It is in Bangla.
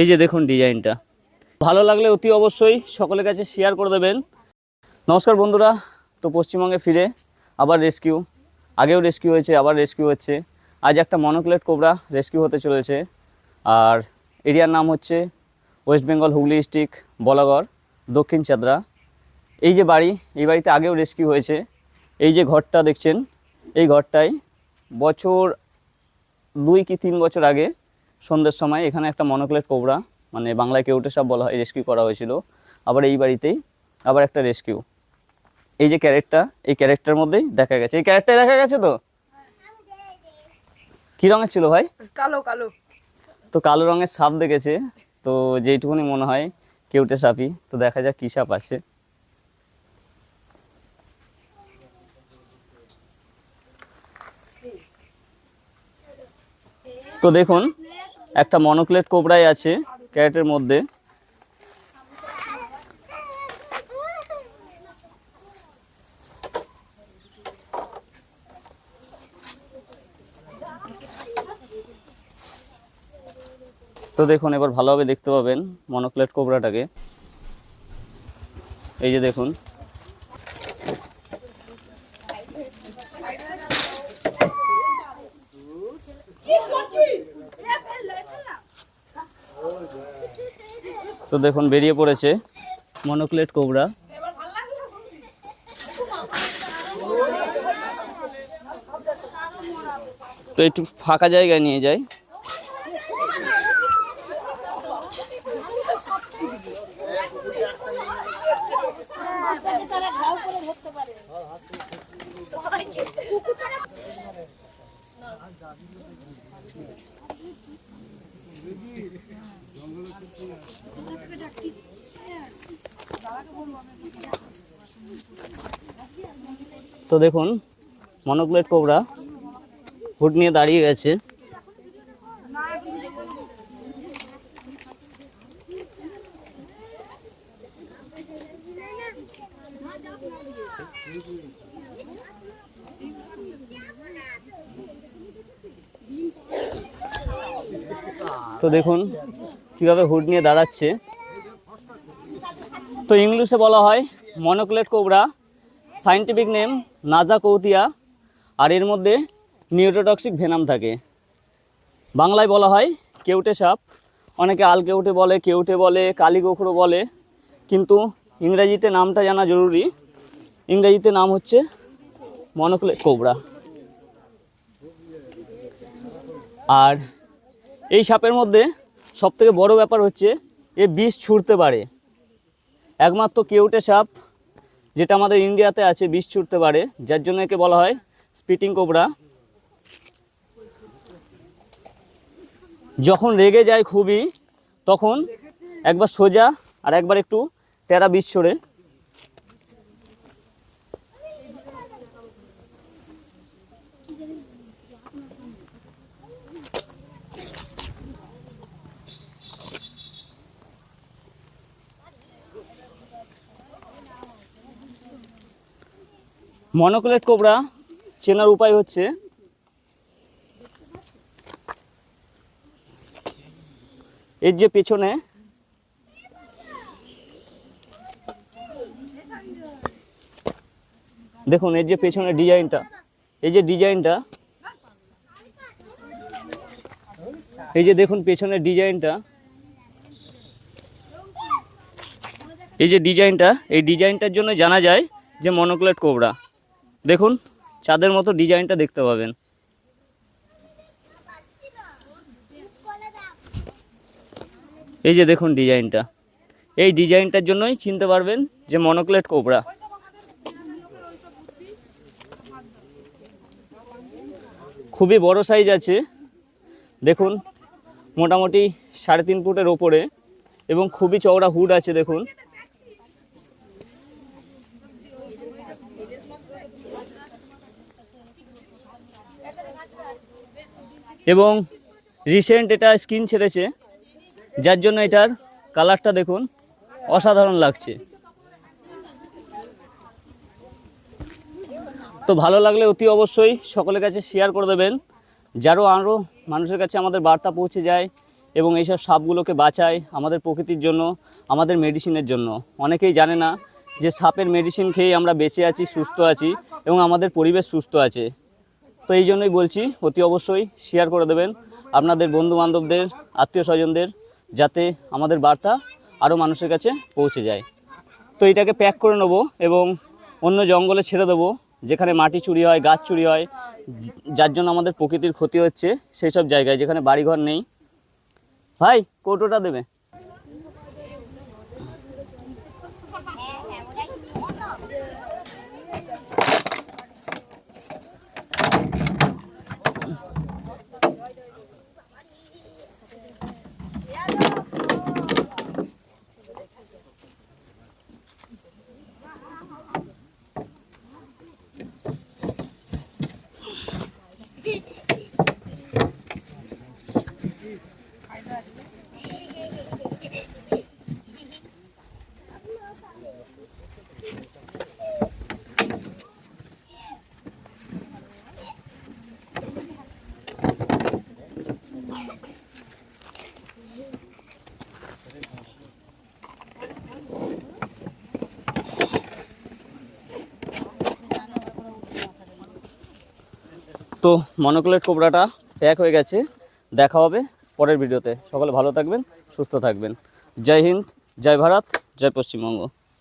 এই যে দেখুন ডিজাইনটা। ভালো লাগলে অতি অবশ্যই সকলের কাছে শেয়ার করে দেবেন। নমস্কার বন্ধুরা, তো পশ্চিমবঙ্গে ফিরে আবার রেস্কিউ আগেও রেস্কিউ হয়েছে, আবার রেস্কিউ হচ্ছে। আজ একটা মনোক্লেট কোবরা রেস্কিউ হতে চলেছে। আর এরিয়ার নাম হচ্ছে West Bengal Hooghly district Balagarh, Dakshin Chadra. এই যে বাড়ি, এই বাড়িতে আগেও রেস্কিউ হয়েছে। এই যে ঘরটা দেখছেন, এই ঘরটায় বছর দুই কি তিন বছর আগে সন্ধ্যের সময় এখানে একটা মনোক্লেট কোবরা মানে বাংলায় কেউটে সব বলা হয় রেস্কিউ করা হয়েছিল। আবার এই বাড়িতেই আবার একটা রেস্কিউ এই যে ক্যারেক্টার এই ক্যারেক্টার মধ্যেই দেখা গেছে। এই ক্যারেক্টার দেখা গেছে তো? কী রঙের ছিল ভাই? কালো কালো। তো কালো রঙের সাপ দেখেছে। তো যেইটুকুনি মনে হয় কেউটে সাপই। তো দেখা যাক কী সাপ আছে। তো দেখুন একটা মনোক্লেট কোবরাই আছে ক্যারেটের মধ্যে। তো দেখুন, এবার ভালোভাবে দেখতে পাবেন মনোক্লেট কোবরাটাকে। এই যে দেখুন। তো দেখুন বেরিয়ে পড়েছে মনোক্লেট কোবরা। তো একটু ফাঁকা জায়গায় নিয়ে যায় তো দেখুন মনোক্লেট কোবরা হুড নিয়ে দাঁড়িয়ে গেছে। তো দেখুন কীভাবে হুড নিয়ে দাঁড়াচ্ছে। তো ইংলিশে বলা হয় monocled cobra, scientific name Naja kaouthia, আর এর মধ্যে নিউরোটক্সিক ভেনাম থাকে। বাংলায় বলা হয় কেউটে সাপ। অনেকে আল কেউটে বলে কেউটে বলে, কালী গোখরো বলে। কিন্তু ইংরেজিতে নামটা জানা জরুরি। ইংরেজিতে নাম হচ্ছে মনোক্লেট কোবরা। আর এই সাপের মধ্যে সবথেকে বড় ব্যাপার হচ্ছে, এ বিষ ছুঁড়তে পারে। একমাত্র কেউটে সাপ যেটা আমাদের ইন্ডিয়াতে আছে, বিষ ছুটতে পারে, যার জন্য একে বলা হয় স্পিটিং কোবরা। যখন রেগে যায় খুবই, তখন একবার সোজা আর একবার একটু টেরা বিষ ছড়ে। মনোক্লেট কোবরা চেনার উপায় হচ্ছে এর যে পেছনে দেখুন, এর যে পেছনে ডিজাইনটা, এই যে ডিজাইনটা, এই যে দেখুন পেছনের ডিজাইনটা, এই যে ডিজাইনটা, এই ডিজাইনটার জন্য জানা যায় যে মনোক্লেট কোবরা। দেখুন চাঁদের মতো ডিজাইনটা দেখতে পাবেন। এই যে দেখুন ডিজাইনটা। এই ডিজাইনটার জন্যই চিনতে পারবেন যে মনোক্লেট কোবরা। খুবই বড় সাইজ আছে। দেখুন, মোটামুটি সাড়ে তিন ফুটের ওপরে এবং খুবই চওড়া হুড আছে, দেখুন। এবং রিসেন্ট এটা স্কিন ছেড়েছে, যার জন্য এটার কালারটা দেখুন অসাধারণ লাগছে। তো ভালো লাগলে অতি অবশ্যই সকলের কাছে শেয়ার করে দেবেন, যারও আরও মানুষের কাছে আমাদের বার্তা পৌঁছে যায় এবং এইসব সাপগুলোকে বাঁচায় আমাদের প্রকৃতির জন্য, আমাদের মেডিসিনের জন্য। অনেকেই জানে না যে সাপের মেডিসিন খেয়ে আমরা বেঁচে আছি, সুস্থ আছি এবং আমাদের পরিবেশ সুস্থ আছে। তো এই জন্যই বলছি, অতি অবশ্যই শেয়ার করে দেবেন আপনাদের বন্ধু বান্ধবদের আত্মীয় স্বজনদের যাতে আমাদের বার্তা আরও মানুষের কাছে পৌঁছে যায়। তো এটাকে প্যাক করে নেব এবং অন্য জঙ্গলে ছেড়ে দেবো, যেখানে মাটি চুরি হয়, গাছ চুরি হয়, যার জন্য আমাদের প্রকৃতির ক্ষতি হচ্ছে, সেই সব জায়গায়, যেখানে বাড়িঘর নেই। ভাই, কৌটোটা দেবে? তো মনোকুলেট কোবরাটা প্যাক হয়ে গেছে দেখা হবে। পরের ভিডিওতে। সকলে ভালো থাকবেন সুস্থ থাকবেন। জয় হিন্দ জয় ভারত জয় পশ্চিমবঙ্গ।